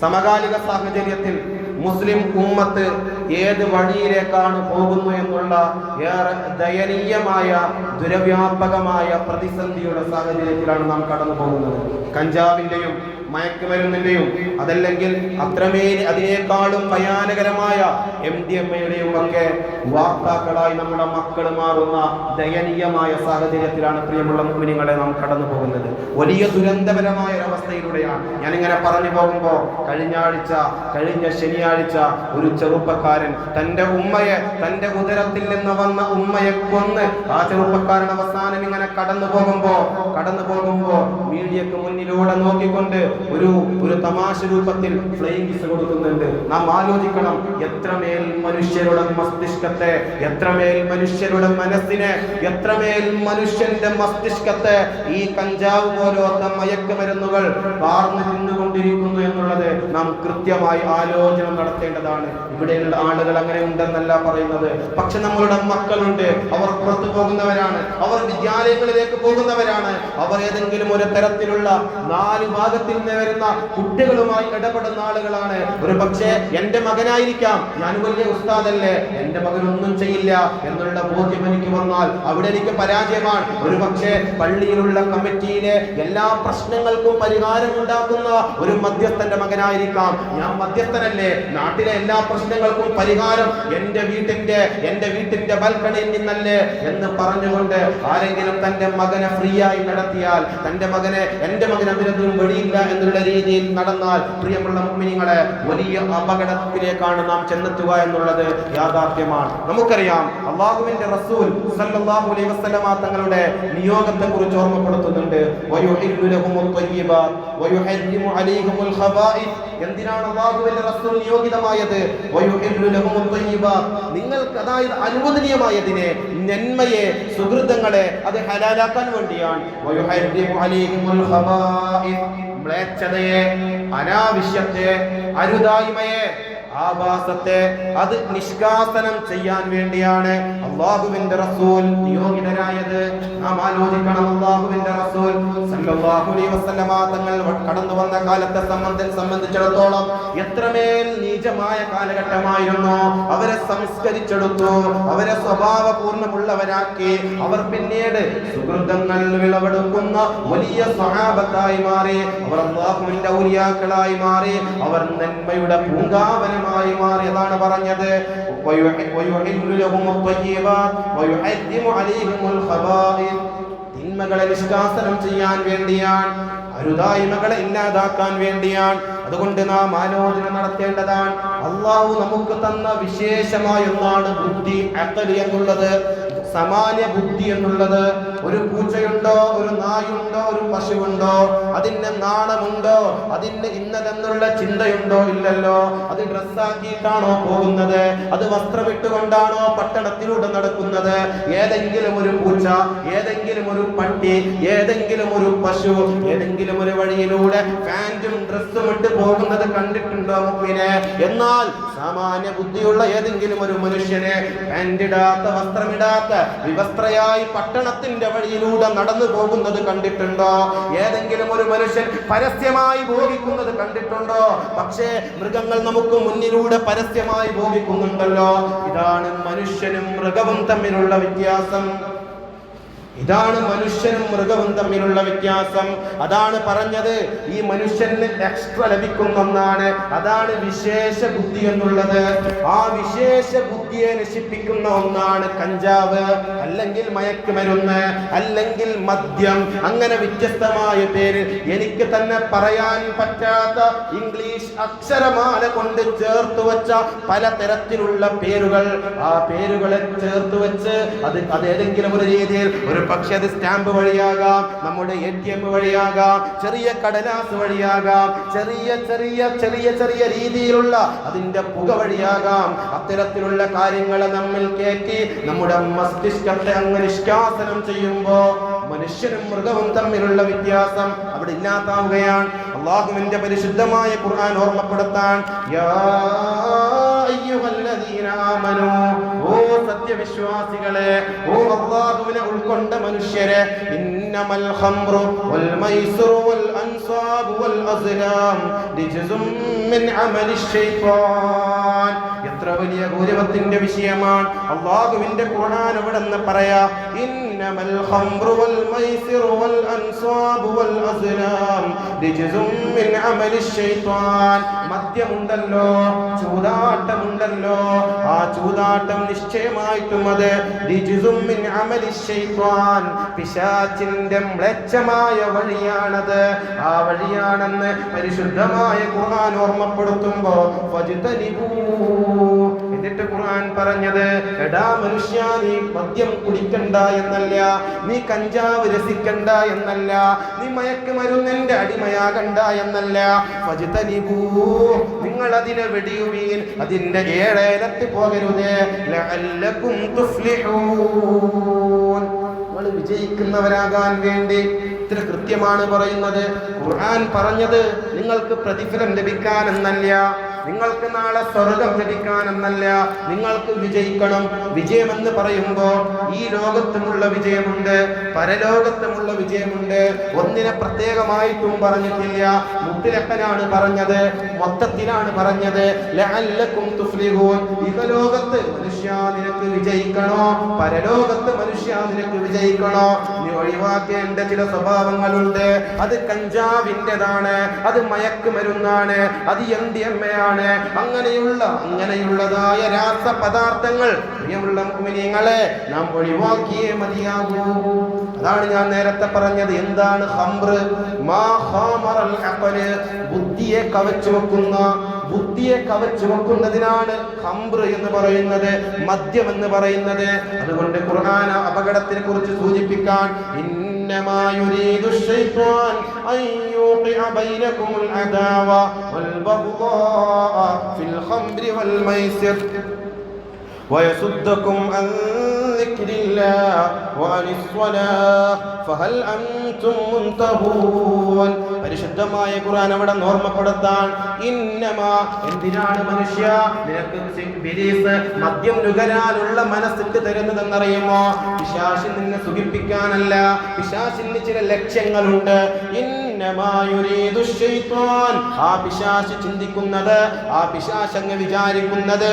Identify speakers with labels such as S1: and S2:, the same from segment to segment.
S1: സമകാലിക സാഹചര്യത്തിൽ മുസ്ലിം ഉമ്മത്ത് ഏത് വഴിയിലേക്കാണ് പോകുന്നു എന്നുള്ള ഏറെ ദയനീയമായ ദുരവ്യാപകമായ പ്രതിസന്ധിയുടെ സാഹചര്യത്തിലാണ് നാം കടന്നു പോകുന്നത് കഞ്ചാവിന്റെയും മയക്കുമരുന്നിന്റെയും അതല്ലെങ്കിൽ അത്രമേൽ അതിനേക്കാളും ഭയാനകരമായ എം ഡി എം എയുടെയും ഒക്കെ വാർത്താക്കളായി നമ്മുടെ മക്കൾ മാറുന്ന ദയനീയമായ സാഹചര്യത്തിലാണ് പ്രിയമുള്ള മുസ്ലിങ്ങളെ നാം കടന്നു പോകുന്നത്. വലിയ ദുരന്തപരമായ ഒരവസ്ഥയിലൂടെയാണ് ഞാനിങ്ങനെ പറഞ്ഞു പോകുമ്പോൾ കഴിഞ്ഞ ആഴ്ച കഴിഞ്ഞ ശനിയാഴ്ച ഒരു ചെറുപ്പക്കാരൻ തന്റെ ഉമ്മയെ തന്റെ ഉദരത്തിൽ നിന്ന് വന്ന ഉമ്മയെ കൊന്ന് ആ ചെറുപ്പക്കാരൻ അവസാനം ഇങ്ങനെ കടന്നു പോകുമ്പോ കടന്നു പോകുമ്പോ മീഡിയക്ക് മുന്നിലൂടെ നോക്കിക്കൊണ്ട് ഒരു ഒരു തമാശ രൂപത്തിൽ ഫ്ലൈയിങ് കിസ് കൊടുക്കുന്നുണ്ട്. നാം ആലോചിക്കണം എത്രമേൽ മനുഷ്യരുടെ മസ്തിഷ്കത്തെ എത്രമേൽ മനുഷ്യരുടെ മനസ്സിനെ എത്രമേൽ മനുഷ്യന്റെ മസ്തിഷ്കത്തെ ഈ കഞ്ചാവ് പോലോത്ത മയക്കുമരുന്നുകൾ പാർന്നു തിന്നുകൊണ്ടിരിക്കുന്നു എന്നുള്ളത് നാം കൃത്യമായി ആലോചന നടത്തേണ്ടതാണ്. ഇവിടെയുള്ള ആളുകൾ അങ്ങനെ ഉണ്ടെന്നല്ല പറയുന്നത്. പക്ഷെ നമ്മളുടെ മക്കളുണ്ട്. അവർ പുറത്തു പോകുന്നവരാണ്. അവർ വിദ്യാലയങ്ങളിലേക്ക് പോകുന്നവരാണ്. അവർ ഏതെങ്കിലും ഒരു തരത്തിലുള്ള നാല് ഭാഗത്തിൽ നിന്ന് വരുന്ന കുട്ടികളുമായി ഇടപെടുന്ന ആളുകളാണ്. ഒരു പക്ഷേ എന്റെ മകനായിരിക്കാം. ഞാൻ വലിയ ഉസ്താദല്ലേ. എന്റെ മകൻ ഒന്നും ചെയ്യില്ല എന്നുള്ള ബോധ്യം എനിക്ക് വന്നാൽ അവിടെ എനിക്ക് പരാജയമാണ്. ഒരു പക്ഷേ പള്ളിയിലുള്ള കമ്മിറ്റിയിലെ എല്ലാ പ്രശ്നങ്ങൾക്കും പരിഹാരം ഉണ്ടാക്കുന്ന ഒരു മധ്യസ്ഥന്റെ മകനായിരിക്കാം. ഞാൻ മധ്യസ്ഥനല്ലേ. നാട്ടിലെ എല്ലാ പ്രശ്നങ്ങൾക്കും പരിഹാരം എന്റെ വീട്ടിന്റെ എന്റെ വീട്ടിന്റെ ബൽക്കണിയിൽ നിന്നല്ലേ എന്ന് പറഞ്ഞുകൊണ്ട് ആരെങ്കിലും തന്റെ മകനെ ഫ്രീ ആയി നടത്തിയാൽ തന്റെ മകനെ എന്റെ മകൻ അതിനൊന്നും വെടിയില്ല എന്നുള്ള രീതിയിൽ നടന്നാൽ പ്രിയമുള്ള മുമ്മിനിങ്ങളെ വലിയ അപകടത്തിലേക്കാണ് നാം ചെന്നെത്തുക എന്നുള്ളത് യാഥാർത്ഥ്യമാണ്. നമുക്കറിയാം അള്ളാഹുവിന്റെ റസൂൽ സല്ലല്ലാഹു അലൈഹി വസല്ലമ തങ്ങളുടെ നിയോഗത്തെ കുറിച്ച് ഓർമ്മപ്പെടുത്തുന്നുണ്ട് എന്തിനാണ് അള്ളാഹുവിന്റെ റസൂൽ നിയോഗിതമായത്? നിങ്ങൾക്ക് അതായത് അനുവദനീയമായതിനെ നന്മയെ സുഹൃതങ്ങളെ അത് ഹലാലാക്കാൻ വേണ്ടിയാണ്. മ്ലേച്ഛതയെ അനാവശ്യത്തെ അരുതായ്മയെ ആഭാസത്തെ അത് നിഷ്കാസനം ചെയ്യാൻ വേണ്ടിയാണ് അള്ളാഹുവിന്റെ റസൂൽ നിയോഗിതരായത്. നാം ആലോചിക്കണം അള്ളാഹുവിന്റെ റസൂൽ തങ്ങൾ കടന്നു വന്ന കാലത്തെ സംബന്ധം സംബന്ധിച്ചിടത്തോളം എത്രമേൽ നീചമായ കാലഘട്ടമായിരുന്നു. അവരെ സംസ്കരിച്ചെടുത്തു അവരെ സ്വഭാവപൂർണമുള്ളവരാക്കി. അവർ പിന്നീട് സുഹൃതങ്ങൾ വിളവെടുക്കുന്ന വലിയ സഹാബത്തായി മാറി. അവർ അള്ളാഹുവിന്റെ ഔലിയാക്കളായി മാറി. അവർ നന്മയുടെ പൂങ്കാവനമായി പാനീയമായി മാറിയതാണ് പറഞ്ഞത്. തിന്മകളെ നിഷ്കാസനം ചെയ്യാൻ വേണ്ടിയാണ്. അരുതായ്മകളെ ഇല്ലാതാക്കാൻ വേണ്ടിയാണ്. അതുകൊണ്ട് നാം ആലോചന നടത്തേണ്ടതാണ്. അള്ളാഹു നമുക്ക് തന്ന വിശേഷമായ ഒന്നാണ് ബുദ്ധി അക്കൽ എന്നുള്ളത്. സമാന്യ ബുദ്ധി എന്നുള്ളത് ഒരു പൂച്ചയുണ്ടോ ഒരു നായുണ്ടോ ഒരു പശുവുണ്ടോ അതിന് നാണമുണ്ടോ അതിന് ഇന്നതെന്നുള്ള ചിന്തയുണ്ടോ ഇല്ലല്ലോ. അത് ഡ്രസ്സാക്കിയിട്ടാണോ പോകുന്നത്? അത് വസ്ത്രമിട്ടുകൊണ്ടാണോ പട്ടണത്തിലൂടെ നടക്കുന്നത്? ഏതെങ്കിലും ഒരു പൂച്ച ഏതെങ്കിലും ഒരു പട്ടി ഏതെങ്കിലും ഒരു പശു ഏതെങ്കിലും ഒരു വഴിയിലൂടെ പാന്റും ഡ്രസ്സും ഇട്ട് പോകുന്നത് കണ്ടിട്ടുണ്ടോ മുപ്പിനെ എന്നാൽ സാമാന്യ ബുദ്ധിയുള്ള ഏതെങ്കിലും ഒരു മനുഷ്യനെ പാന്റിടാത്ത വസ്ത്രമിടാത്ത വിവസ്ത്രയായി പട്ടണത്തിന്റെ വഴിയിലൂടെ നടന്നു പോകുന്നത് കണ്ടിട്ടുണ്ടോ? ഏതെങ്കിലും ഒരു മനുഷ്യൻ പരസ്യമായി ഭോഗിക്കുന്നത് കണ്ടിട്ടുണ്ടോ? പക്ഷേ മൃഗങ്ങൾ നമുക്ക് മുന്നിലൂടെ പരസ്യമായി ഭോഗിക്കുന്നുണ്ടല്ലോ. ഇതാണ് മനുഷ്യനും മൃഗവും തമ്മിലുള്ള വ്യത്യാസം. ഇതാണ് മനുഷ്യനും മൃഗവും തമ്മിലുള്ള വ്യത്യാസം. അതാണ് പറഞ്ഞത് ഈ മനുഷ്യന് എക്സ്ട്രാ ലഭിക്കുന്ന ഒന്നാണ്. അതാണ് വിശേഷ ബുദ്ധി എന്നുള്ളത്. ആ വിശേഷ ബുദ്ധിയെ നശിപ്പിക്കുന്ന ഒന്നാണ് കഞ്ചാവ്. അല്ലെങ്കിൽ മയക്കുമരുന്ന് അല്ലെങ്കിൽ മദ്യം. അങ്ങനെ വ്യത്യസ്തമായ പേര്. എനിക്ക് തന്നെ പറയാൻ പറ്റാത്ത ഇംഗ്ലീഷ് അക്ഷരമാല കൊണ്ട് ചേർത്ത് വെച്ച പലതരത്തിലുള്ള പേരുകൾ. ആ പേരുകളെ ചേർത്ത് വെച്ച് അത് അത് ഏതെങ്കിലും ഒരു രീതിയിൽ ഒരു പക്ഷേ അത് സ്റ്റാമ്പ് വഴിയാകാം നമ്മുടെ എ ടി എം വഴിയാകാം ചെറിയ കടലാസ് വഴിയാകാം ചെറിയ ചെറിയ ചെറിയ ചെറിയ രീതിയിലുള്ള അതിന്റെ പുക വഴിയാകാം. അത്തരത്തിലുള്ള കാര്യങ്ങളെ നമ്മിൽ കയറ്റി നമ്മുടെ മസ്തിഷ്കത്തെ അങ്ങ് നിഷ്കാസനം ചെയ്യുമ്പോ മനുഷ്യനും മൃഗവും തമ്മിലുള്ള വ്യത്യാസം അവിടെ ഇല്ലാതാവുകയാണ്. അള്ളാഹുവിന്റെ പരിശുദ്ധമായ ഖുർആൻ ഓർമ്മപ്പെടുത്താൻ യാ അയ്യുഹല്ലദീന ആമനൂ സത്യവിശ്വാസികളെ ഓ അള്ളാഹുവിനെ ഉൾക്കൊണ്ട മനുഷ്യരെ ഇന്നമൽ ഖംറു വൽ മൈസറു വൽ അൻസാബു വൽ അസ്ലാം റിജ്സും മിൻ അമലി ശൈത്താൻ. എത്ര വലിയ ഗൗരവത്തിന്റെ വിഷയമാണ്. അള്ളാഹുവിന്റെ ഖുർആൻ ഇവിടെ പറയാ? ഇന്നമൽ ഖംറു വൽ മൈസിറു വൽ അൻസാബു വൽ അസ്ലാം റിജ്സും മിൻ അമലി ശൈത്താൻ മദ്യമുണ്ടല്ലോ ചൂതാട്ടമുണ്ടല്ലോ ആ ചൂതാട്ടം നിശ്ചയമായിട്ടും അത് റിജ്സും മിൻ അമലി ശൈത്താൻ പിശാചിന്റെ മ്ലേച്ഛമായ വഴിയാണത്. ആ വഴിയാണെന്ന് പരിശുദ്ധമായ ഖുർആൻ ഓർമ്മപ്പെടുത്തുമ്പോ ഫജ്തനിബൂ. എന്നിട്ട് ഖുർആൻ പറഞ്ഞത് എടാ മനുഷ്യ നീ മദ്യം കുടിക്കണ്ട എന്നല്ല നീ കഞ്ചാവ് രസിക്കണ്ട എന്നല്ല നീ മയക്കുമരുന്നിന്റെ അടിമയാകണ്ട എന്നല്ല. നിങ്ങൾ അതിനെ വെടിയുവീൻ അതിന്റെ ഏഴേലത്ത് പോകരുത്. നിങ്ങൾ വിജയിക്കുന്നവരാകാൻ വേണ്ടി ഇത്ര കൃത്യമാണ് പറയുന്നത്. ഖുർആൻ പറഞ്ഞത് നിങ്ങൾക്ക് പ്രതിഫലം ലഭിക്കാനെന്നല്ല. നിങ്ങൾക്ക് നാളെ സ്വർഗം ലഭിക്കാനെന്നല്ല നിങ്ങൾക്ക് വിജയിക്കണം. വിജയമെന്ന് പറയുമ്പോൾ ഈ ലോകത്തുമുള്ള വിജയമുണ്ട് പരലോകത്തുമുള്ള വിജയമുണ്ട്. ഒന്നിനെ പ്രത്യേകമായിട്ടും പറഞ്ഞിട്ടില്ല. മുട്ടിലക്കനാണ് പറഞ്ഞത് മൊത്തത്തിലാണ് പറഞ്ഞത്. ഇഹലോകത്ത് മനുഷ്യ നിനക്ക് വിജയിക്കണോ? പരലോകത്ത് മനുഷ്യ നിനക്ക് വിജയിക്കണോ? നീ ഒഴിവാക്കേണ്ട ചില സ്വഭാവങ്ങളുണ്ട്. അത് കഞ്ചാവിന്റെതാണ് അത് മയക്കുമരുന്നാണ് അത് എം ഡി എം എ ആണ്. അങ്ങനെയുള്ള അങ്ങനെയുള്ളതായ രാസപദാർത്ഥങ്ങൾ. പ്രിയമുള്ള മുഅ്മിനീങ്ങളെ നാം ഒഴിവാക്കിയേ മതിയാകൂ. അതാണ് ഞാൻ നേരത്തെ പറഞ്ഞത്. എന്താണ് ഹംറ് ബുദ്ധിയെ കവച്ചു വെക്കുന്ന ബുദ്ധിയെ കവച്ചു വെക്കുന്നതിനാണ് ഹംബ്ര എന്ന് പറയുന്നത് മദ്യം എന്ന് പറയുന്നത്. അതുകൊണ്ട് ഖുർആൻ അപകടത്തിനെ കുറിച്ച് സൂചിപ്പിക്കാൻ إنما يريد الشيطان أن يوقع بينكم العداوة والبغضاء في الخمر والميسر ويصدكم عن ذكر الله وعن الصلاة فهل أنتم منتهون പരിശുദ്ധമായ ഖുർആൻ അവിടെ ഓർമ്മപ്പെടുത്താൻ ഇന്നമ എന്തിനാണ് മനുഷ്യ നിനക്ക് ബിലീസ് മദ്യം നുകരാനുള്ള മനസ്സിട്ട് തരുന്നതെന്നറിയുമോ പിശാശിൽ നിന്നെ സുഖിപ്പിക്കാനല്ല പിശാശിന് ചില ലക്ഷ്യങ്ങളുണ്ട് ഇന്നമാ യുരീദു ശൈത്വാൻ ആ പിശാശ് ചിന്തിക്കുന്നത് ആ പിശാശ് അങ്ങ് വിചാരിക്കുന്നത്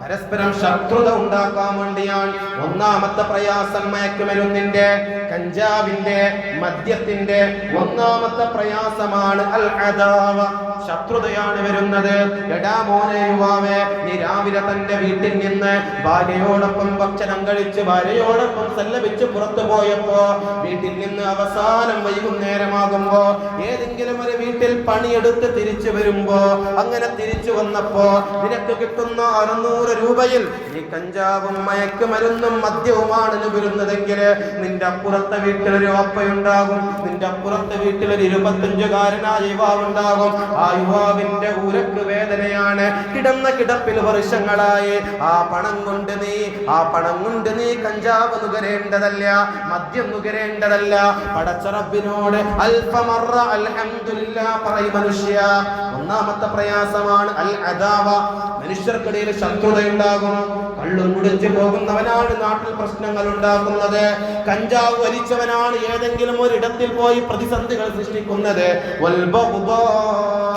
S1: പരസ്പരം ശത്രുത ഉണ്ടാക്കാൻ വേണ്ടിയാണ് ഒന്നാമത്തെ പ്രയാസം മയക്കുമരുന്നിന്റെ കഞ്ചാവിന്റെ മദ്യത്തിന്റെ ഒന്നാമത്തെ പ്രയാസമാണ് അൽ അദാവ ശത്രുതയാണ് വരുന്നത്. എടാ മോനെ യുവാവേ നീ രാവിലെ തന്റെ വീട്ടിൽ നിന്ന് ഭാര്യയോടൊപ്പം ഭക്ഷണം കഴിച്ച് ഭാര്യയോടൊപ്പം സല്ലപിച്ച് പുറത്തു പോയപ്പോ വീട്ടിൽ നിന്ന് അവസാനം വൈകുന്നേരമാകുമ്പോ ഏതെങ്കിലും ഒരു വീട്ടിൽ പണിയെടുത്ത് തിരിച്ചു വരുമ്പോ അങ്ങനെ തിരിച്ചു വന്നപ്പോ നിനക്ക് കിട്ടുന്ന അറുന്നൂറ് രൂപയിൽ നീ കഞ്ചാവും മയക്കുമരുന്നും മദ്യവുമാണ് വരുന്നതെങ്കിൽ നിന്റെ അപ്പുറത്തെ വീട്ടിലൊരു അപ്പയുണ്ടാകും നിന്റെ അപ്പുറത്തെ വീട്ടിലൊരു ഇരുപത്തഞ്ചുകാരനായ യുവാവുണ്ടാകും. ആ യുവാവിന്റെ ഊരക്ക് വേദനയാണ്. കിടന്ന കിടപ്പിൽ വർഷങ്ങളായി. ആ പണം കൊണ്ട് നീ ആ പണം കൊണ്ട് നീ കഞ്ചാവ് നുകരേണ്ടതല്ല മദ്യം നുകരേണ്ടതല്ല. പടച്ചറബിനോട് അൽഫമറ അൽഹംദുലില്ല പറയും മനുഷ്യ. ഒന്നാമത്തെ പ്രയാസമാണ് അൽ അദാവ മനുഷ്യർക്കിടയിൽ ശത്രുതയുണ്ടാകും കള്ളും കുടിച്ചു പോകുന്നവനാണ് നാട്ടിൽ പ്രശ്നങ്ങൾ ഉണ്ടാക്കുന്നത്. കഞ്ചാവ് വലിച്ചവനാണ് ഏതെങ്കിലും ഒരിടത്തിൽ പോയി പ്രതിസന്ധികൾ സൃഷ്ടിക്കുന്നത്.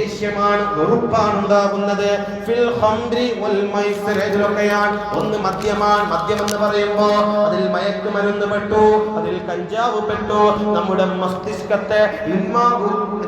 S1: ദേഷ്യമാണ് വെറുപ്പാണ് ഉണ്ടാകുന്നത് ഫിൽ വൽ ഒന്ന് മദ്യമാണ്. മദ്യം എന്ന് പറയുമ്പോ അതിൽ മയക്കുമരുന്ന് പെട്ടു അതിൽ കഞ്ചാവ് പെട്ടു. നമ്മുടെ മസ്തിഷ്കത്തെ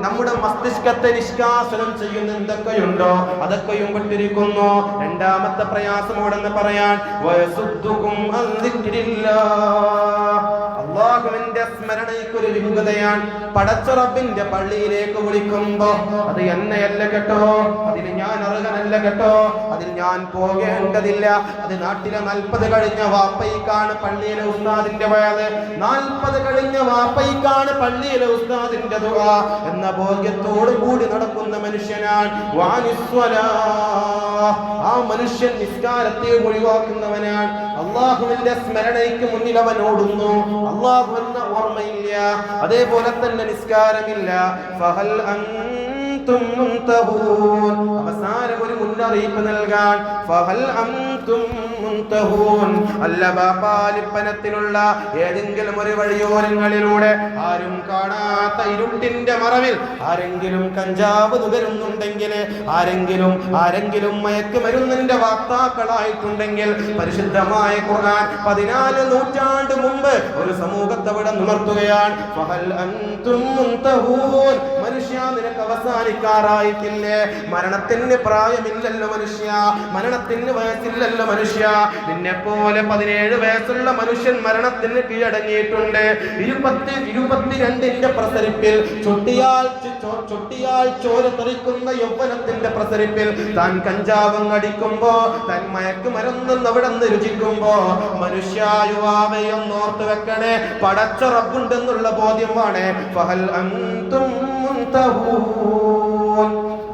S1: നമ്മുടെ മസ്തിഷ്കത്തെ നിഷ്കാസനം ചെയ്യുന്ന എന്തൊക്കെയുണ്ടോ അതൊക്കെയും പെട്ടിരിക്കുന്നു. രണ്ടാമത്തെ പ്രയാസമോടെന്ന് പറയാൻ? വയസുദ്ദുക്കും അൻ ദിക്രില്ലാഹ്. അള്ളാഹുവിന്റെ സ്മരണയ്ക്കൊരു വിമുഖതയാണ്. പടച്ചുറപ്പിന്റെ പള്ളിയിലേക്ക് വിളിക്കുമ്പോ അത് എന്നെയല്ല കേട്ടോ? അതിന് ഞാൻ അർഹനല്ല കേട്ടോ? അതിൽ ഞാൻ പോകേണ്ടതില്ല. അത് നാട്ടിലെ നാൽപ്പത് കഴിഞ്ഞ വാപ്പയ്ക്കാണ് പള്ളിയിലെ ഉസ്താദിന്റെ വയത് നാൽപ്പത് കഴിഞ്ഞ വാപ്പയ്ക്കാണ് പള്ളിയിലെ ഉസ്താദിന്റെ ദുആ. എന്ന ബോധ്യത്തോടു കൂടി നടക്കുന്ന മനുഷ്യനാണ്. ആ മനുഷ്യൻ നിസ്കാരത്തെ ഒഴിവാക്കുന്നവനാണ്. അള്ളാഹുവിന്റെ സ്മരണയ്ക്ക് മുന്നിൽ അവൻ ഓടുന്നു. അള്ളാഹു എന്ന ഓർമ്മയില്ല. അതേപോലെ തന്നെ നിസ്കാരമില്ല. ഫഹൽ അൻതും മുൻതഹൂൻ. ഒരു മുന്നറിയിപ്പ് നൽകാൻ. ഫഹൽ അൻതും അല്ല ബാപ്പാലിപ്പനത്തിലുള്ള ഏതെങ്കിലും ഒരു വഴിയോരങ്ങളിലൂടെ ആരും കാണാത്ത ഇരുട്ടിന്റെ മറവിൽ ആരെങ്കിലും കഞ്ചാവ് നുകരുന്നുണ്ടെങ്കിൽ ആരെങ്കിലും ആരെങ്കിലും മയക്കുമരുന്നിന്റെ വാർത്താക്കളായിട്ടുണ്ടെങ്കിൽ പരിശുദ്ധമായ ഖുർആൻ പതിനാല് നൂറ്റാണ്ട് മുമ്പ് ഒരു സമൂഹത്തെ അവിടെ മുൻതഹൂൻ മനുഷ്യ നിനക്ക് അവസാനിക്കാറായിട്ടില്ലേ? മരണത്തിന് പ്രായമില്ലല്ലോ മനുഷ്യ. മരണത്തിന് വയസ്സില്ലല്ലോ മനുഷ്യ. നിന്നെ പോലെ പതിനേഴ് വയസ്സുള്ള മനുഷ്യൻ മരണത്തിന് കീഴടങ്ങിയിട്ടുണ്ട്. ഇരുപത്തി ഇരുപത്തിരണ്ടിന്റെ പ്രസരിപ്പിൽ ചൊട്ടിയാൽ ചുട്ടിയാൽ ചോര തെറിക്കുന്ന യൗവനത്തിന്റെ പ്രസരിപ്പിൽ താൻ കഞ്ചാവം അടിക്കുമ്പോ താൻ മയക്കുമരുന്നെന്ന് അവിടെ നിന്ന് രുചിക്കുമ്പോ മനുഷ്യ യുവാവെയും ഓർത്ത് വെക്കണേ. പടച്ച റബ്ബുണ്ടെന്നുള്ള ബോധ്യമാണ് ഫഹൽ മുൻതഹൂൻ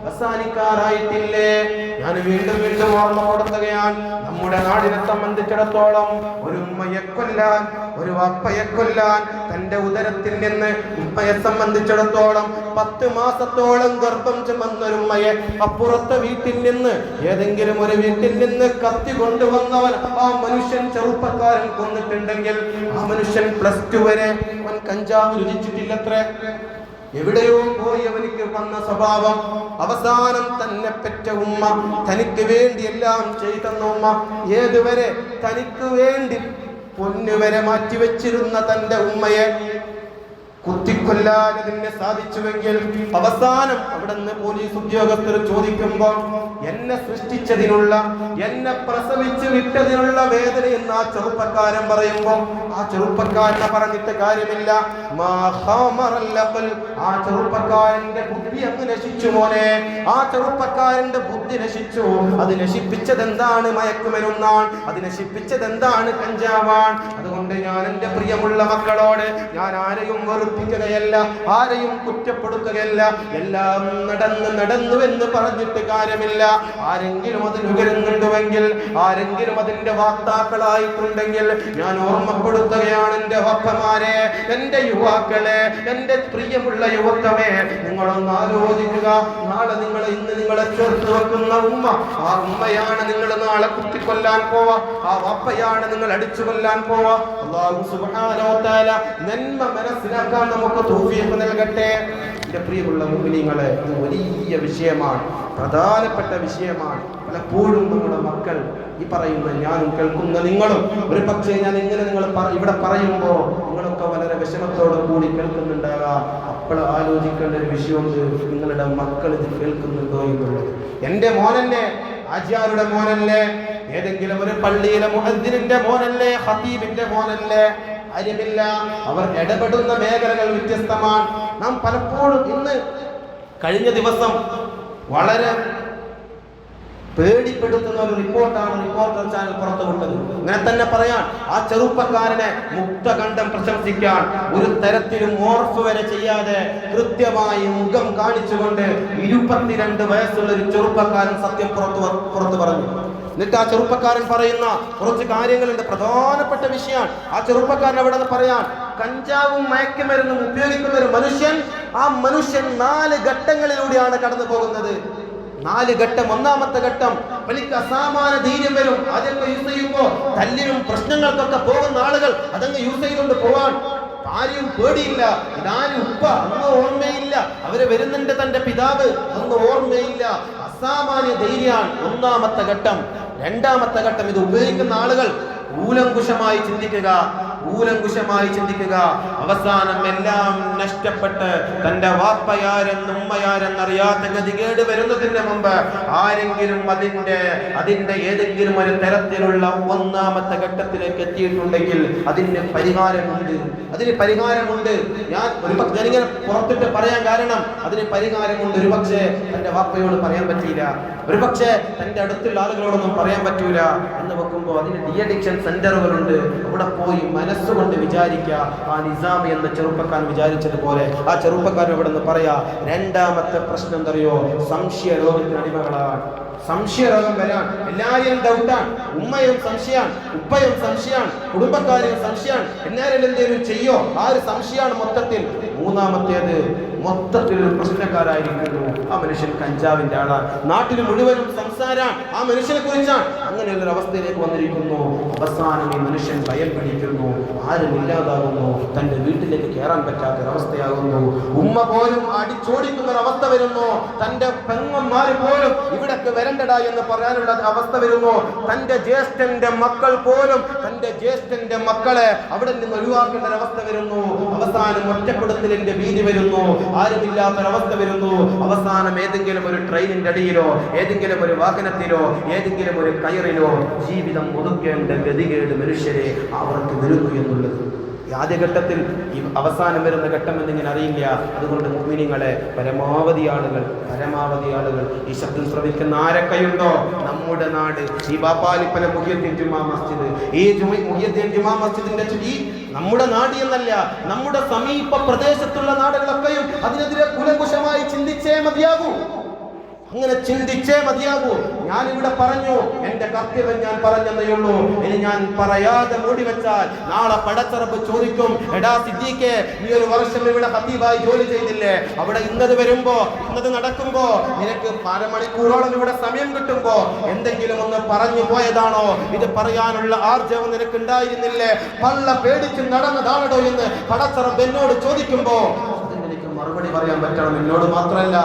S1: അവസാനിക്കാറായിട്ടില്ലേ? ഞാൻ വീണ്ടും വീണ്ടും ഓർമ്മപ്പെടുത്തുകയാണ് നമ്മുടെ നാടിനെ സംബന്ധിച്ചിടത്തോളം ഒരു ഉമ്മയെ കൊല്ലാൻ ഒരു അപ്പയെ കൊല്ലാൻ തന്റെ ഉദരത്തിൽ നിന്ന് ഉമ്മയെ സംബന്ധിച്ചിടത്തോളം പത്ത് മാസത്തോളം ഗർഭം ചുമന്നൊരു ഉമ്മയെ അപ്പുറത്തെ വീട്ടിൽ നിന്ന് ഏതെങ്കിലും ഒരു വീട്ടിൽ നിന്ന് കത്തി കൊണ്ടുവന്നവൻ ആ മനുഷ്യൻ ചെറുപ്പക്കാരൻ കൊന്നിട്ടുണ്ടെങ്കിൽ ആ മനുഷ്യൻ പ്ലസ് ടു വരെ അവൻ കഞ്ചാവ് രുചിച്ചിട്ടില്ലത്രേ. എവിടെയോ പോയി അവനിക്ക് വന്ന സ്വഭാവം. അവസാനം തന്നെ പെറ്റ ഉമ്മ തനിക്ക് വേണ്ടി എല്ലാം ചെയ്തെന്ന ഉമ്മ ഏതുവരെ തനിക്ക് വേണ്ടി പൊന്നുവരെ മാറ്റിവെച്ചിരുന്ന തന്റെ ഉമ്മയെ കുത്തിക്കൊല്ലാൻ ഇതിനെ സാധിച്ചുവെങ്കിൽ അവസാനം അവിടെ നിന്ന് പോലീസ് ഉദ്യോഗസ്ഥർ ചോദിക്കുമ്പോൾ എന്നെ സൃഷ്ടിച്ചതിനുള്ള എന്നെ പ്രസവിച്ചു വിട്ടതിനുള്ള വേദന എന്ന് ആ ചെറുപ്പക്കാരൻ പറയുമ്പോൾ ആ ചെറുപ്പക്കാരനെ പറഞ്ഞിട്ട് കാര്യമില്ല. ആ ചെറുപ്പക്കാരന്റെ ബുദ്ധി അങ്ങ് നശിച്ചു മോനെ. ആ ചെറുപ്പക്കാരന്റെ ബുദ്ധി നശിച്ചു. അത് നശിപ്പിച്ചത് എന്താണ് മയക്കുമരുന്നാണ്? അത് നശിപ്പിച്ചത് എന്താണ് കഞ്ചാവാൻ അതുകൊണ്ട് ഞാൻ എന്റെ പ്രിയമുള്ള മക്കളോട് ഞാൻ ആരെയും വെറുപ്പിക്കുകയല്ല ആരെയും കുറ്റപ്പെടുത്തുകയല്ല എല്ലാം നടന്ന് നടന്നു എന്ന് പറഞ്ഞിട്ട് കാര്യമില്ല. ആരെങ്കിലും അത് നുകരുന്നുണ്ടുവെങ്കിൽ ആരെങ്കിലും അതിന്റെ വാക്താക്കളായിട്ടുണ്ടെങ്കിൽ ഞാൻ ഓർമ്മപ്പെടുത്തുകയാണ് എന്റെ വപ്പമാരെ എന്റെ യുവാക്കളെ എന്റെ പ്രിയമുള്ള യുവത്വമേ നിങ്ങളൊന്ന് ആലോചിക്കുക. നാളെ നിങ്ങൾ ഇന്ന് നിങ്ങളെ ചേർത്ത് വെക്കുന്ന ഉമ്മ ആ ഉമ്മയാണ് നിങ്ങൾ നാളെ കുത്തിക്കൊല്ലാൻ പോവാ ആ വപ്പയാണ് നിങ്ങൾ അടിച്ചു കൊല്ലാൻ പോവാ അള്ളാഹു സുബ്ഹാനഹു താല നന്മ മനസ്സിലാക്കാൻ നമുക്ക് തൗഫീഖ് നൽകട്ടെ. എന്റെ പ്രിയമുള്ള മുഅ്മിനീങ്ങളെ ഇത് വലിയ വിഷയമാണ്. പ്രധാനപ്പെട്ട വിഷയമാണ്. പലപ്പോഴും നമ്മുടെ മക്കൾ ഈ പറയുന്ന ഞാനും കേൾക്കുന്ന നിങ്ങളും. ഒരു പക്ഷേ ഞാൻ ഇങ്ങനെ നിങ്ങൾ ഇവിടെ പറയുമ്പോൾ നിങ്ങളൊക്കെ വളരെ വിഷമത്തോടെ കൂടി കേൾക്കുന്നുണ്ടാകാം. അപ്പോൾ ആലോചിക്കേണ്ട ഒരു വിഷയമുണ്ട് നിങ്ങളുടെ മക്കൾ ഇത് കേൾക്കുന്നുണ്ടോ എന്നുള്ളത്. എന്റെ മോനല്ലേ ആചാരുടെ മോനല്ലേ ഏതെങ്കിലും ഒരു പള്ളിയിലെ മുഹദ്ദിനിന്റെ മോനല്ലേ ഹത്തീബിന്റെ മോനല്ലേ കാര്യമില്ല. അവർ ഇടപെടുന്ന മേഖലകൾ വ്യത്യസ്തമാണ്. നാം പലപ്പോഴും ഇന്ന് കഴിഞ്ഞ ദിവസം വളരെ പേടിപ്പെടുത്തുന്ന ഒരു റിപ്പോർട്ടാണ് റിപ്പോർട്ടർ ചാനൽ പുറത്തുവിട്ടത്. ഇങ്ങനെ തന്നെ പറയാൻ ആ ചെറുപ്പക്കാരനെ മുക്തകണ്ഠം പ്രശംസിക്കാൻ ഒരു തരത്തിലും ഓർഫ് വരെ ചെയ്യാതെ കൃത്യമായി മുഖം കാണിച്ചുകൊണ്ട് ഇരുപത്തിരണ്ട് വയസ്സുള്ള ഒരു ചെറുപ്പക്കാരൻ സത്യം പുറത്തു പുറത്തു പറഞ്ഞു. എന്നിട്ട് ആ ചെറുപ്പക്കാരൻ പറയുന്ന കുറച്ച് കാര്യങ്ങളുണ്ട്. പ്രധാനപ്പെട്ട വിഷയമാണ്. ആ ചെറുപ്പക്കാരൻ അവിടെ നിന്ന് പറയാൻ? കഞ്ചാവും മയക്കുമരുന്നും ഉപയോഗിക്കുന്ന ഒരു മനുഷ്യൻ ആ മനുഷ്യൻ നാല് ഘട്ടങ്ങളിലൂടെയാണ് കടന്നു പോകുന്നത്. നാല് ഘട്ടം. ഒന്നാമത്തെ ഘട്ടം വലിക്ക് അസാമാന ധൈര്യം വരും. ആദ്യമൊക്കെ യൂസ് ചെയ്യുമ്പോ തല്ലിനും പ്രശ്നങ്ങൾക്കൊക്കെ പോകുന്ന ആളുകൾ അതങ്ങ് യൂസ് ചെയ്തുകൊണ്ട് പോവാൻ ആരെയും പേടിയില്ല. ഇതാരും ഉപ്പ അന്ന് ഓർമ്മയില്ല. അവർ വരുന്നുണ്ട് തന്റെ പിതാവ് അന്ന് ഓർമ്മയില്ല. അസാമാന്യ ധൈര്യമാണ് ഒന്നാമത്തെ ഘട്ടം. രണ്ടാമത്തെ ഘട്ടം ഇത് ഉപയോഗിക്കുന്ന ആളുകൾ കൂലങ്കുശമായി ചിന്തിക്കുക. കൂലങ്കുശമായി ചിന്തിക്കുക. അവസാനം എല്ലാം നഷ്ടപ്പെട്ട് തന്റെ വാപ്പയാരെന്ന് ഉമ്മയാരെന്നറിയാത്ത ഗതികേട് വരുന്നതിന് മുമ്പ് ആരെങ്കിലും അതിന്റെ അതിന്റെ ഏതെങ്കിലും ഒരു തരത്തിലുള്ള ഒന്നാമത്തെ ഘട്ടത്തിലേക്ക് എത്തിയിട്ടുണ്ടെങ്കിൽ അതിന് പരിഹാരമുണ്ട്. അതിന് പരിഹാരമുണ്ട്. ഞാൻ ഒരു പക്ഷേ ഞാനിങ്ങനെ പുറത്തിട്ട് പറയാൻ കാരണം അതിന് പരിഹാരമുണ്ട്. ഒരുപക്ഷെ തന്റെ വാപ്പയോട് പറയാൻ പറ്റിയില്ല. ഒരുപക്ഷെ തന്റെ അടുത്തുള്ള ആളുകളോടൊന്നും പറയാൻ പറ്റൂല എന്ന് വെക്കുമ്പോൾ അതിന് ഡി അഡിക്ഷൻ സെന്ററുകളുണ്ട് അവിടെ പോയി മനസ്സുകൊണ്ട് വിചാരിക്കുക ആ നിസാമി എന്ന ചെറുപ്പക്കാരൻ വിചാരിച്ചതുപോലെ ആ ചെറുപ്പക്കാരൻ ഇവിടെ നിന്ന് പറയാ രണ്ടാമത്തെ പ്രശ്നം എന്തറിയോ? സംശയ രോഗത്തിന് അടിമകളാണ്. സംശയരോഗം വരാൻ എല്ലാരെയും ഡൗട്ടാണ് ഉമ്മയും സംശയാണ് ഉപ്പയും സംശയാണ് കുടുംബക്കാരെയും സംശയാണ് എന്നാലും എന്തെങ്കിലും ചെയ്യോ? ആ ഒരു സംശയമാണ് മൊത്തത്തിൽ. മൂന്നാമത്തേത് മൊത്തത്തിൽ ഒരു പ്രശ്നക്കാരായിരിക്കുന്നു ആ മനുഷ്യൻ കഞ്ചാവിന്റെ ആളാണ്. നാട്ടിൽ മുഴുവനും സംസാരാണ് ആ മനുഷ്യനെ കുറിച്ചാണ്. അങ്ങനെയുള്ള ഒരു അവസ്ഥയിലേക്ക് വന്നിരിക്കുന്നു. അവസാനം ഈ മനുഷ്യൻ ഭയം പിടിക്കുന്നു. ആരും ഇല്ലാതാകുന്നു. തന്റെ വീട്ടിലേക്ക് കയറാൻ പറ്റാത്ത ഒരവസ്ഥയാകുന്നു ഉമ്മ പോലും അടിച്ചോടിക്കുന്ന അവസ്ഥ വരുന്നു. തന്റെ പെങ്ങന്മാര് പോലും ഇവിടൊക്കെ വരണ്ടടാ എന്ന് പറയാനുള്ള അവസ്ഥ വരുന്നു. തന്റെ ജ്യേഷ്ഠന്റെ മക്കൾ പോലും തന്റെ ജ്യേഷ്ഠന്റെ മക്കളെ അവിടെ നിന്ന് ഒഴിവാക്കേണ്ട ഒരവസ്ഥ വരുന്നു. അവസാനം ഒറ്റപ്പെടുത്തലിന്റെ ഭീതി വരുന്നു. ആരുമില്ലാത്തൊരവസ്ഥ വരുന്നു. അവസാനം ഏതെങ്കിലും ഒരു ട്രെയിനിന്റെ അടിയിലോ ഏതെങ്കിലും ഒരു വാഹനത്തിലോ ഏതെങ്കിലും ഒരു കയറിലോ ജീവിതം ഒതുക്കേണ്ട ഗതികേട് മനുഷ്യരെ അവർക്ക് വരുന്നു എന്നുള്ളത്. ആദ്യഘട്ടത്തിൽ ഈ അവസാനം വരുന്ന ഘട്ടം എന്നിങ്ങനെ അറിയില്ല. അതുകൊണ്ട് മുഗ്മിനിങ്ങളെ പരമാവധി ആളുകൾ പരമാവധി ആളുകൾ ഈ ശബ്ദം ശ്രവിക്കുന്ന ആരൊക്കെയുണ്ടോ? നമ്മുടെ നാട്. ഈ ബാപ്പാലിപ്പന മുഹിയദ്ദീൻ ജുമാ മസ്ജിദ്. ഈ മുഹിയദ്ദീൻ ജുമാ മസ്ജിദിന്റെ ഈ നമ്മുടെ നാട് എന്നല്ല നമ്മുടെ സമീപ പ്രദേശത്തുള്ള നാടുകളൊക്കെയും അതിനെതിരെ കുലകുശമായി ചിന്തിച്ചേ മതിയാകൂ. അങ്ങനെ ചിന്തിച്ചേ മതിയാകൂ. ഞാൻ ഇവിടെ പറഞ്ഞു എന്റെ കർത്തവ്യം ഞാൻ പറഞ്ഞതേ ഉള്ളൂ. ഇനി ഞാൻ പറയാതെ മൂടി വെച്ചാൽ നാളെ പടച്ചറപ്പ് ചോദിക്കും എടാ സിദ്ദീഖെ നീ ഒരു വർഷം ഇവിടെ ഹത്തീബായി ജോലി ചെയ്തില്ലേ? അവിടെ ഇന്നത് വരുമ്പോ ഇന്നത് നടക്കുമ്പോ നിനക്ക് അരമണിക്കൂറോളം ഇവിടെ സമയം കിട്ടുമ്പോ എന്തെങ്കിലും ഒന്ന് പറഞ്ഞു പോയതാണോ? ഇത് പറയാനുള്ള ആർജവം നിനക്ക് ഉണ്ടായിരുന്നില്ലേ പള്ള പേടിച്ച് നടന്നതാണോ എന്ന് പടച്ചറപ്പ് എന്നോട് ചോദിക്കുമ്പോ മറുപടി പറയാൻ പറ്റണം. എന്നോട് മാത്രമല്ല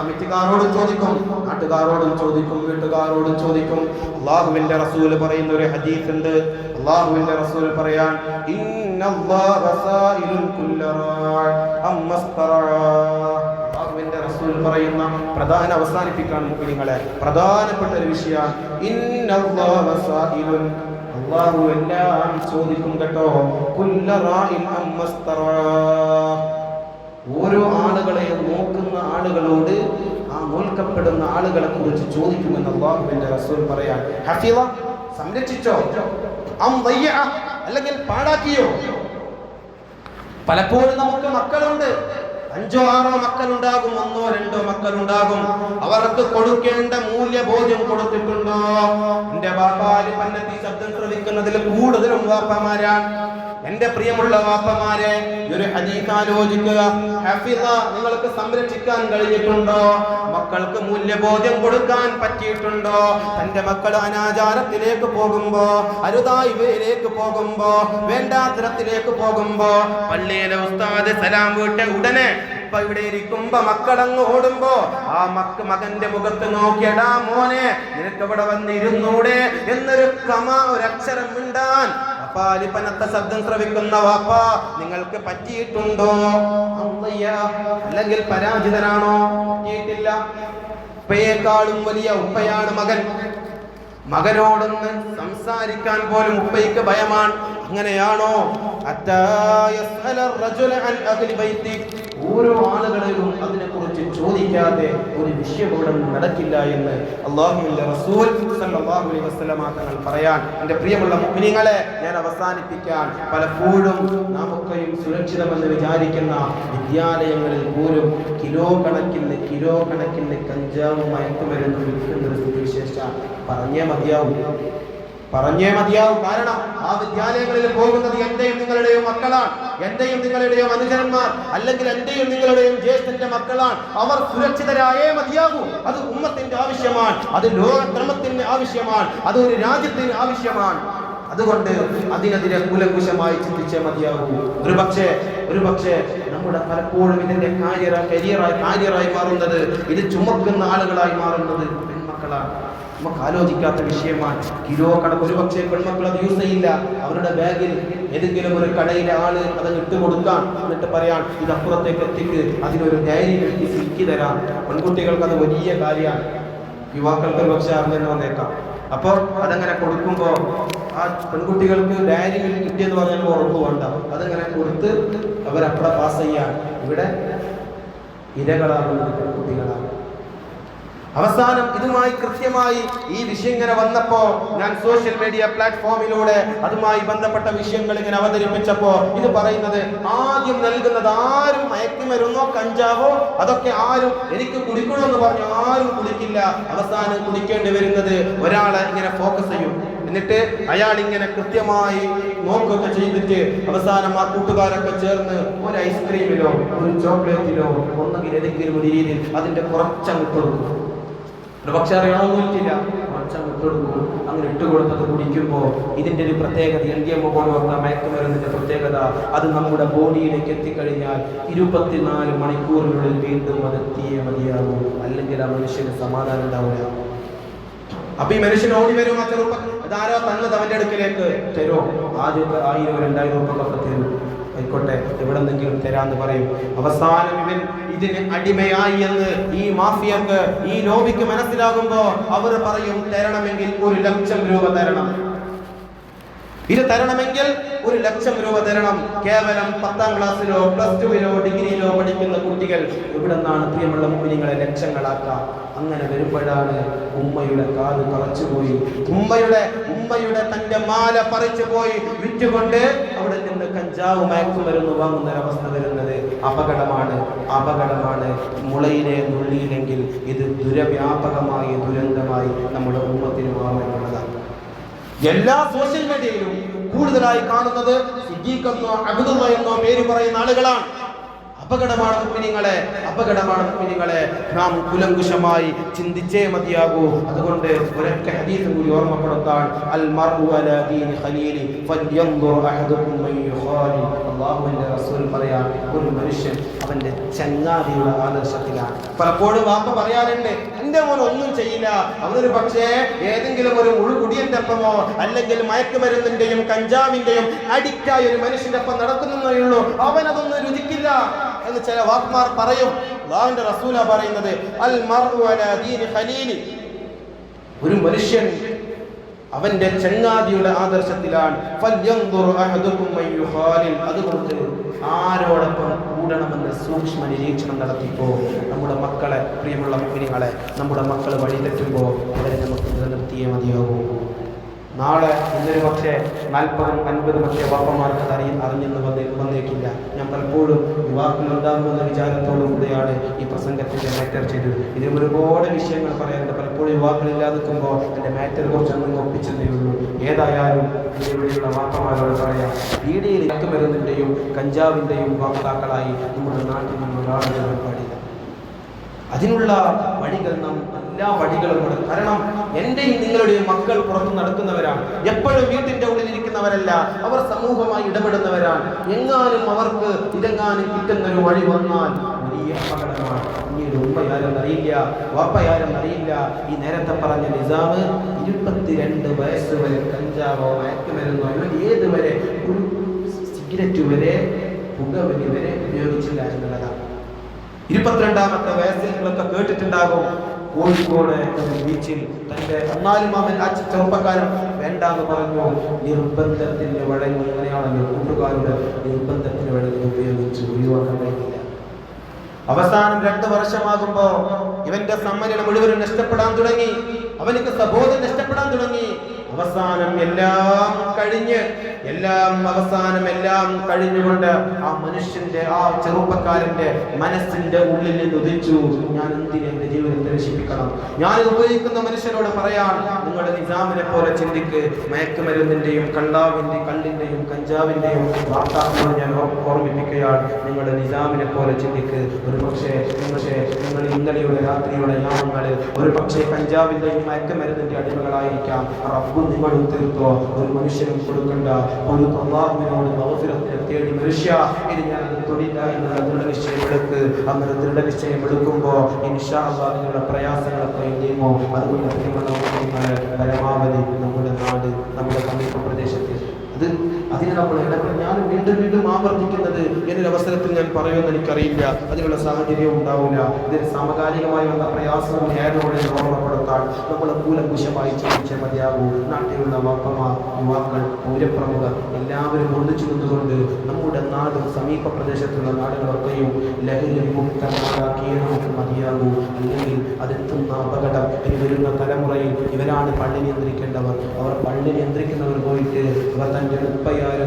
S1: കമ്മിറ്റിക്കാരോടും ചോദിക്കും നാട്ടുകാരോടും ചോദിക്കും വീട്ടുകാരോടും ചോദിക്കും. അള്ളാഹുവിന്റെ റസൂൽ പറയുന്ന ഒരു ഹദീസ് ഉണ്ട് അള്ളാഹുവിന്റെ റസൂൽ പറയാൻ റസൂൽ പറയുന്ന പ്രധാന അവസാനിപ്പിക്കാൻ മുഖ്യങ്ങളെ പ്രധാനപ്പെട്ട ഒരു വിഷയം അള്ളാഹു എല്ലാം ചോദിക്കും കേട്ടോ ഓരോ ആളുകളെയും നോക്കുന്ന ആളുകളോട് ആ നോൽക്കപ്പെടുന്ന ആളുകളെ കുറിച്ച് ചോദിക്കുമെന്ന് അള്ളാഹുവിന്റെ റസൂൽ പറയാൻ ഹഫീള സംരക്ഷിച്ചോ? അല്ലെങ്കിൽ പാടാക്കിയോ പലപ്പോഴും നമുക്ക് മക്കളുണ്ട്. അഞ്ചോ ആറോ മക്കളുണ്ടാകും ഒന്നോ രണ്ടോ മക്കളുണ്ടാകും. അവർക്ക് കൊടുക്കേണ്ട മൂല്യബോധ്യം കൊടുത്തിട്ടുണ്ടോ? എന്റെ വാപ്പാൽ പന്നത്തി ശബ്ദം ശ്രവിക്കുന്നതിൽ കൂടുതലും വാപ്പമാരാണ് എന്റെ പ്രിയമുള്ള വാപ്പമാരെ ഒരു ഹദീസ് ആലോചിക്കുക. നിങ്ങൾക്ക് സംരക്ഷിക്കാൻ കഴിഞ്ഞിട്ടുണ്ടോ? മക്കൾക്ക് മൂല്യബോധ്യം കൊടുക്കാൻ പറ്റിയിട്ടുണ്ടോ? തന്റെ മക്കൾ അനാചാരത്തിലേക്ക് പോകുമ്പോ അരുതായ്മയിലേക്ക് പോകുമ്പോ വേണ്ടാത്തരത്തിലേക്ക് പോകുമ്പോ പള്ളിയിലെ ഉസ്താദ് സലാം വീട്ടെ ഉടനെ ഇപ്പൊ ഇവിടെ ഇരിക്കുമ്പോ മക്കളങ്ങ് ഓടുമ്പോ ആ മക്ക് മകന്റെ മുഖത്ത് നോക്കിയടാ മോനെ നിനക്ക് ഇവിടെ വന്നിരുന്നൂടെ എന്നൊരു കമ ഒരു അക്ഷരം മിണ്ടാൻ അപ്പാലിപ്പനത്തെ ശബ്ദം ശ്രവിക്കുന്ന വാപ്പ നിങ്ങൾക്ക് പറ്റിയിട്ടുണ്ടോ. അല്ലെങ്കിൽ പരാജിതനാണോ? പറ്റിയിട്ടില്ല. ഉപ്പയേക്കാളും വലിയ ഉപ്പയാണ് മകൻ. മകനോടൊന്ന് സംസാരിക്കാൻ പോലും ഉപ്പയ്ക്ക് ഭയമാണ്. അങ്ങനെയാണോ? ഓരോ ആളുകളെയും അതിനെക്കുറിച്ച് ചോദിക്കാതെ ഒരു വിഷയബോധം നടക്കില്ല എന്ന് അള്ളാഹുല്ല റസൂൽ അലൈഹി വസ്ലമാ തങ്ങൾ പറയാൻ. എന്റെ പ്രിയമുള്ള മുഖിനികളെ ഞാൻ അവസാനിപ്പിക്കാൻ പലപ്പോഴും നമുക്കെയും സുരക്ഷിതമെന്ന് വിചാരിക്കുന്ന വിദ്യാലയങ്ങളിൽ പോലും കിലോ കണക്കിന് കിലോ കണക്കിന് കഞ്ചാവും മയക്കുമരുന്നും വിൽക്കുന്ന ഒരു സ്ഥിതിവിശേഷ പറഞ്ഞേ മതിയാവും. പറഞ്ഞേ മതിയാവും. കാരണം ആ വിദ്യാലയങ്ങളിൽ പോകുന്നത് എന്റെയും നിങ്ങളുടെയും മക്കളാണ്. എന്റെയും നിങ്ങളുടെയും അനുജന്മാർ അല്ലെങ്കിൽ എന്റെയും നിങ്ങളുടെയും ജ്യേഷ്ഠന്റെ മക്കളാണ്. അവർ സുരക്ഷിതരായേ മതിയാകൂ. അത് ഉമ്മത്തിന്റെ ആവശ്യമാണ്. അത് ലോകക്രമത്തിന് ആവശ്യമാണ്. അത് ഒരു രാജ്യത്തിന് ആവശ്യമാണ്. അതുകൊണ്ട് അതിനെതിരെ കൂലങ്കുശമായി ചിന്തിച്ചേ മതിയാകൂ. ഒരു പക്ഷേ ഒരു പക്ഷേ നമ്മുടെ പലപ്പോഴും ഇതിന്റെ കാര്യ കരിയറായി കാര്യറായി മാറുന്നത് ഇത് ചുമക്കുന്ന ആളുകളായി മാറുന്നത് പെൺമക്കളാണ്. നമുക്ക് ആലോചിക്കാത്ത വിഷയമാണ്. കിലോ കണക്ക് ഒരു പക്ഷേ പെൺമക്കൾ അത് യൂസ് ചെയ്യില്ല. അവരുടെ ബാഗിൽ ഏതെങ്കിലും ഒരു കടയിലെ ആൾ അത് ഇട്ട് കൊടുക്കാൻ എന്നിട്ട് പറയാൻ ഇത് അപ്പുറത്തേക്ക് എത്തിക്ക് അതിനൊരു ഡയറി എഴുതി സിക്കി തരാം. പെൺകുട്ടികൾക്ക് അത് വലിയ കാര്യമാണ്. യുവാക്കൾക്ക് ഒരു പക്ഷേ അറിഞ്ഞെന്ന് വന്നേക്കാം. അപ്പോൾ അതങ്ങനെ കൊടുക്കുമ്പോൾ ആ പെൺകുട്ടികൾക്ക് ഡയറി കിട്ടിയെന്ന് പറഞ്ഞാൽ ഉറപ്പ് വേണ്ട. അതങ്ങനെ കൊടുത്ത് അവരപ്പടെ പാസ് ചെയ്യാൻ. ഇവിടെ ഇരകളാകുന്നത് പെൺകുട്ടികളാണ്. അവസാനം ഇതുമായി കൃത്യമായി ഈ വിഷയം ഇങ്ങനെ വന്നപ്പോ ഞാൻ സോഷ്യൽ മീഡിയ പ്ലാറ്റ്ഫോമിലൂടെ അതുമായി ബന്ധപ്പെട്ട വിഷയങ്ങൾ ഇങ്ങനെ അവതരിപ്പിച്ചപ്പോ ഇത് പറയുന്നത് ആദ്യം നൽകുന്നത് ആരും മയക്കുമരുന്നോ കഞ്ചാവോ അതൊക്കെ ആരും എനിക്ക് കുടിക്കണമെന്ന് പറഞ്ഞു ആരും കുടിക്കില്ല. അവസാനം കുടിക്കേണ്ടി വരുന്നത് ഒരാളെ ഇങ്ങനെ ഫോക്കസ് ചെയ്യും. എന്നിട്ട് അയാൾ ഇങ്ങനെ കൃത്യമായി നോക്കുകയൊക്കെ ചെയ്തിട്ട് അവസാനം ആ കൂട്ടുകാരൊക്കെ ചേർന്ന് ഒരു ഐസ്ക്രീമിലോ ഒരു ചോക്ലേറ്റിലോ ഒന്നെങ്കിൽ ഏതെങ്കിലും ഒരു രീതിയിൽ അതിന്റെ കുറച്ചങ്ങ് കൊടുക്കും. ഒരു പക്ഷെ അറിയണമെന്നില്ല കുറച്ചങ്ങ് ഇട്ടുകൊടുക്കും അങ്ങനെ ഇട്ട് കൊടുത്തത് കുടിക്കുമ്പോൾ ഇതിന്റെ ഒരു പ്രത്യേകത എൽ ഡി എം പോലുള്ള മയക്കുമരുന്നിന്റെ പ്രത്യേകത അത് നമ്മുടെ ബോഡിയിലേക്ക് എത്തിക്കഴിഞ്ഞാൽ ഇരുപത്തിനാല് മണിക്കൂറിനുള്ളിൽ വീണ്ടും അത് എത്തിയേ മതിയാകൂ. അല്ലെങ്കിൽ ആ മനുഷ്യന് സമാധാനം ഉണ്ടാവില്ല അപ്പൊ ഈ മനുഷ്യൻ ഓടി വരും ആ ചെറുപ്പം അതാരോ തന്നത് അവന്റെ അടുക്കിലേക്ക്. തരുമോ ആദ്യം ആയിരം രണ്ടായിരം ഉറുപ്പൊക്കെ തരും. ആയിക്കോട്ടെ എവിടെന്നെങ്കിലും തരാന്ന് പറയും. അവസാനം ഇവൻ ഇതിന് അടിമയായി എന്ന് ഈ മാഫിയക്ക് ഈ ലോബിക്ക് മനസ്സിലാകുമ്പോ അവർ പറയും തരണമെങ്കിൽ ഒരു ലക്ഷം രൂപ തരണം. ഇത് തരണമെങ്കിൽ ഒരു ലക്ഷം രൂപ തരണം. കേവലം പത്താം ക്ലാസ്സിലോ പ്ലസ് ടുവിലോ ഡിഗ്രിയിലോ പഠിക്കുന്ന കുട്ടികൾ ഇവിടെ നിന്നാണ് പ്രിയമുള്ള മൂല്യങ്ങളെ ലക്ഷങ്ങളാക്കാം? അങ്ങനെ വരുമ്പോഴാണ് ഉമ്മയുടെ കാൽ തറച്ചുപോയി ഉമ്മയുടെ ഉമ്മയുടെ തന്റെ മാല പറിച്ചു പോയി വിറ്റുകൊണ്ട് കഞ്ചാവ് മയക്കുമരുന്ന് വാങ്ങുന്ന ഒരവസ്ഥ വരുന്നത് അപകടമാണ്. അപകടമാണ്. മുളയിലെ നുള്ളിയില്ലെങ്കിൽ ഇത് ദുരവ്യാപകമായി ദുരന്തമായി നമ്മുടെ ഉമ്മത്തിന് മാറുമെന്നുള്ളതാണ്. എല്ലാ സോഷ്യൽ മീഡിയയിലും കൂടുതലായി കാണുന്നത് അബ്ദുള്ള എന്നോ പേര് പറയുന്ന ആളുകളാണ്. അപകടമാണ് മുഗ്മിനിങ്ങളെ അപകടമാണ് മുഗ്മിനിങ്ങളെ. നാം കുലങ്കുശമായി ചിന്തിച്ചേ മതിയാകൂ. അതുകൊണ്ട് ഒരൊറ്റ ഹദീസും കൂടി ഓർമ്മപ്പെടുത്താൻ അൽ മർഉ അലാ ദീനി ഖലീലി ഫൽയൻദുർ അഹദുക്കും മൻ യുഖാലി അല്ലാഹുവിന്റെ റസൂൽ പറയാൻ ഒരു മനുഷ്യൻ അവന്റെ ചങ്ങാതിയുടെ ആദർശത്തിലാണ്. പലപ്പോഴും വാപ്പ പറയാറുണ്ട് എന്റെ മോൻ ഒന്നും ചെയ്യില്ല. അവനൊരു പക്ഷേ ഏതെങ്കിലും ഒരു മുഴുകുടിയന്റെ ഒപ്പമോ അല്ലെങ്കിൽ മയക്കുമരുന്നിന്റെയും കഞ്ചാവിന്റെയും അഡിക്റ്റായ ഒരു മനുഷ്യന്റെ ഒപ്പം നടക്കുന്നേ ഉള്ളൂ. അവൻ അതൊന്നും രുചിക്കില്ല. എന്ന് ചില വാക്മാർ പറയും. അള്ളാഹുവിന്റെ റസൂല പറയുന്നത് അൽ ഖലീലി. ഒരു മനുഷ്യൻ അവന്റെ ചങ്ങാതിയുടെ ആദർശത്തിലാണ്. അതുകൊണ്ട് ആരോടൊപ്പം കൂടണമെന്ന് സൂക്ഷ്മ നിരീക്ഷണം നടത്തിപ്പോ നമ്മുടെ മക്കളെ പ്രിയമുള്ള കുഞ്ഞുങ്ങളെ നമ്മുടെ മക്കൾ വഴി തെറ്റുമ്പോൾ അവരെ നമുക്ക് നിലനിർത്തിയേ മതിയാകൂ നാളെ ഇന്നൊരു പക്ഷേ നാൽപ്പതും അൻപതും പക്ഷേ വാപ്പമാർക്ക് അത് അറിയ അറിഞ്ഞെന്ന് വന്നേ വന്നേക്കില്ല. ഞാൻ പലപ്പോഴും യുവാക്കൾ ഉണ്ടാകുമെന്ന വിചാരത്തോടു കൂടിയാണ് ഈ പ്രസംഗത്തിന്റെ മാറ്റർ ചെയ്തത്. ഇതിലും ഒരുപാട് വിഷയങ്ങൾ പറയാറുണ്ട് പലപ്പോഴും യുവാക്കൾ ഇല്ലാതെ നിൽക്കുമ്പോൾ എന്റെ മാറ്റർ കുറച്ചൊന്നും ഒപ്പിച്ചതേ ഉള്ളൂ. ഏതായാലും ഇവിടെയുള്ള വാപ്പമാരോട് പറയാം. വീടിയിൽ ഇറക്കുമരുന്നിന്റെയും കഞ്ചാവിന്റെയും വാക്താക്കളായി നമ്മുടെ നാട്ടിൽ നിന്ന് ഒരാളുകൾ പാടില്ല. അതിനുള്ള വഴികൾ നാം എല്ലാ വഴികളും കാരണം എന്റെയും നിങ്ങളുടെയും മക്കൾ പുറത്തു നടക്കുന്നവരാണ്. എപ്പോഴും വീട്ടിന്റെ ഉള്ളിൽ ഇരിക്കുന്നവരല്ല അവർ സമൂഹമായി ഇടപെടുന്നവരാണ്. എങ്ങാനും അവർക്ക് ഇതെങ്ങാനും കിട്ടുന്ന ഒരു വഴി വന്നാൽ വലിയ അപകടമാണ്. ഈ ഒരു വാപ്പയാരും അറിയില്ല ഈ നേരത്തെ പറഞ്ഞ നിസാമ് ഇരുപത്തിരണ്ട് വയസ്സ് വരെ കഞ്ചാവോ മയക്കുമരുന്നോ അല്ലെങ്കിൽ ഏത് വരെ ഒരു സിഗരറ്റ് വരെ പുകവലി വരെ ഉപയോഗിച്ചില്ല എന്നുള്ളതാണ്. ഇരുപത്തിരണ്ടാമത്തെ വയസ്സിൽ നിങ്ങളൊക്കെ കേട്ടിട്ടുണ്ടാകും. കോഴിക്കോട് ഒരു ബീച്ചിൽ തന്റെ എന്നാലും അവൻ ആ ചെറുപ്പക്കാരൻ വേണ്ടാന്ന് പറഞ്ഞു. നിർബന്ധത്തിന് വഴങ്ങി അങ്ങനെയാണല്ലോ കൂട്ടുകാരുടെ നിർബന്ധത്തിന് വഴങ്ങി ഉപയോഗിച്ച് ഒഴിവാക്കാൻ കഴിയില്ല അവസാനം രണ്ട് വർഷമാകുമ്പോ ഇവന്റെ സമ്മേളനം മുഴുവനും നഷ്ടപ്പെടാൻ തുടങ്ങി. അവനക്ക് സബോധം നഷ്ടപ്പെടാൻ തുടങ്ങി. അവസാനം എല്ലാം കഴിഞ്ഞ് എല്ലാം അവസാനം എല്ലാം കഴിഞ്ഞുകൊണ്ട് ആ മനുഷ്യന്റെ ആ ചെറുപ്പക്കാരന്റെ മനസ്സിന്റെ ഉള്ളിൽ നിന്ന് ഉദിച്ചു ഞാൻ എന്തിനു എന്റെ ജീവിതത്തെ നശിപ്പിക്കണം ഞാൻ ഉപയോഗിക്കുന്ന മനുഷ്യരോട് പറയാൻ നിങ്ങളുടെ നിജാമിനെ പോലെ ചിന്തിക്ക്. മയക്കുമരുന്നിന്റെയും കണ്ടാവിന്റെ കള്ളിന്റെയും കഞ്ചാവിന്റെയും വാർത്താക്കളോട് ഞാൻ ഓർ- ഓർമ്മിപ്പിക്കുകയാണ് നിങ്ങളുടെ നിജാമിനെ പോലെ ചിന്തിക്ക്. ഒരു പക്ഷേ പക്ഷേ നിങ്ങൾ ഇന്നലെയുടെ രാത്രിയുടെ യാമങ്ങളിൽ ഒരു പക്ഷേ കഞ്ചാവിന്റെയും മയക്കുമരുന്നിന്റെ അടിമകളായിരിക്കാം. റബ്ബ് നിങ്ങൾ തീർത്തോ ഒരു മനുഷ്യനും കൊടുക്കണ്ട ഒരു അള്ളാഹുവിനോട് മൗഫിറത്തിനെ തേടി മനുഷ്യ ഇത് ഞാൻ തൊടില്ല എന്നുള്ള ദൃഢനിശ്ചയം എടുക്ക് അങ്ങനെ ദൃഢനിശ്ചയം എടുക്കുമ്പോൾ ഇൻഷാ അള്ളാഹ് നിങ്ങളുടെ പ്രയാസങ്ങളൊക്കെ എന്തെയുമോ അതുകൊണ്ട് പ്രിയമുള്ള പരമാവധി നമ്മുടെ നാട് നമ്മുടെ സമീപ പ്രദേശത്ത് അത് അതിന് നമ്മൾ ഞാൻ വീണ്ടും വീണ്ടും ആവർത്തിക്കുന്നത് എന്നൊരു അവസരത്തിൽ ഞാൻ പറയുമെന്ന് എനിക്കറിയില്ല. അതിനുള്ള സാഹചര്യവും ഉണ്ടാവില്ല. ഇതിന് സമകാലികമായി വന്ന പ്രയാസവും നേരോടെ ഓർമ്മപ്പെടുത്താൻ നമ്മൾ കൂലങ്കുശമായി ചോദിച്ച മതിയാകൂ. നാട്ടിലുള്ള വാപ്പമാർ യുവാക്കൾ പൗരപ്രമുഖർ എല്ലാവരും ഒന്നിച്ചു നിന്നുകൊണ്ട് നമ്മുടെ നാട് സമീപ പ്രദേശത്തുള്ള നാടുകളൊക്കെയും ലഹരി വിമുക്തമാക്കിയേ നമുക്ക് മതിയാകൂ. അല്ലെങ്കിൽ അതെത്തുന്ന അപകടം ഇനി വരുന്ന തലമുറയിൽ ഇവരാണ് പള്ളി നിയന്ത്രിക്കേണ്ടവർ. അവർ പള്ളി നിയന്ത്രിക്കുന്നവർ പോയിട്ട് ഇവർ തന്റെ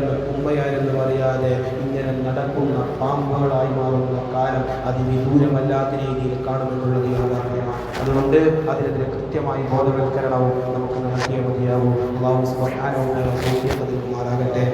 S1: ഉപ്പയാരെന്ന് ഉമ്മയായിരുന്നു പറയാതെ ഇങ്ങനെ നടക്കുന്ന പാമ്പുകളായി മാറുന്ന കാലം അതിവിദൂരമല്ലാത്ത രീതിയിൽ കാണുമെന്നുള്ളത് യാഥാർത്ഥ്യമാണ്. അതുകൊണ്ട് അതിനെതിരെ കൃത്യമായി ബോധവൽക്കരണവും നമുക്ക് നടത്തിയേ മതിയാവും. അള്ളാഹു സുബ്ഹാനഹു വ തആല തൗഫീഖ് നൽകുമാറാകട്ടെ